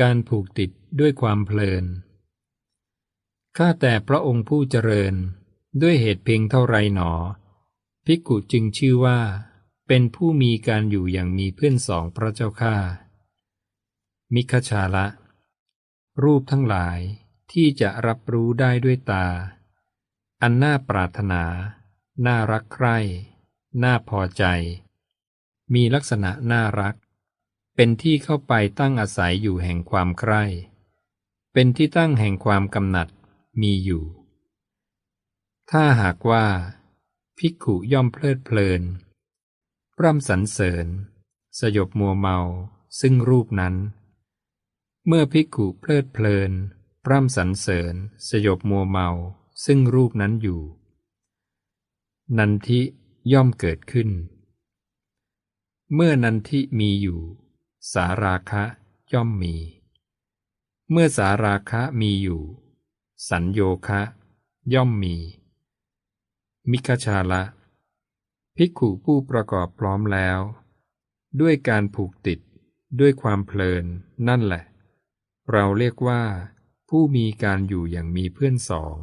การผูกติดด้วยความเพลิน ข้าแต่พระองค์ผู้เจริญ ด้วยเหตุเพียงเท่าไรหนอ ภิกขุจึงชื่อว่า เป็นผู้มีการอยู่อย่างมีเพื่อนสองพระเจ้าข้ามิคชาละ รูปทั้งหลายที่จะรับรู้ได้ด้วยตา อันน่าปรารถนา น่ารักใคร่ น่าพอใจ มีลักษณะน่ารัก เป็นที่เข้าไปตั้งอาศัยอยู่แห่งความใคร่ เป็นที่ตั้งแห่งความกำหนัดมีอยู่ ถ้าหากว่าภิกขุย่อมเพลิดเพลินพร่ำสรรเสริญ สยบมัวเมาซึ่งรูปนั้น เมื่อภิกขุเพลิดเพลินพร่ำสรรเสริญ สยบมัวเมาซึ่งรูปนั้นอยู่ นันทิย่อมเกิดขึ้น เมื่อนันทิมีอยู่ สาราคะย่อมมี เมื่อสาราคะมีอยู่ สัญโยคะ ย่อมมี มิคชาละ ภิกขุผู้ประกอบพร้อมแล้ว ด้วยการผูกติดด้วยความเพลินนั่นแหละ เราเรียกว่า ผู้มีการอยู่อย่างมีเพื่อนสอง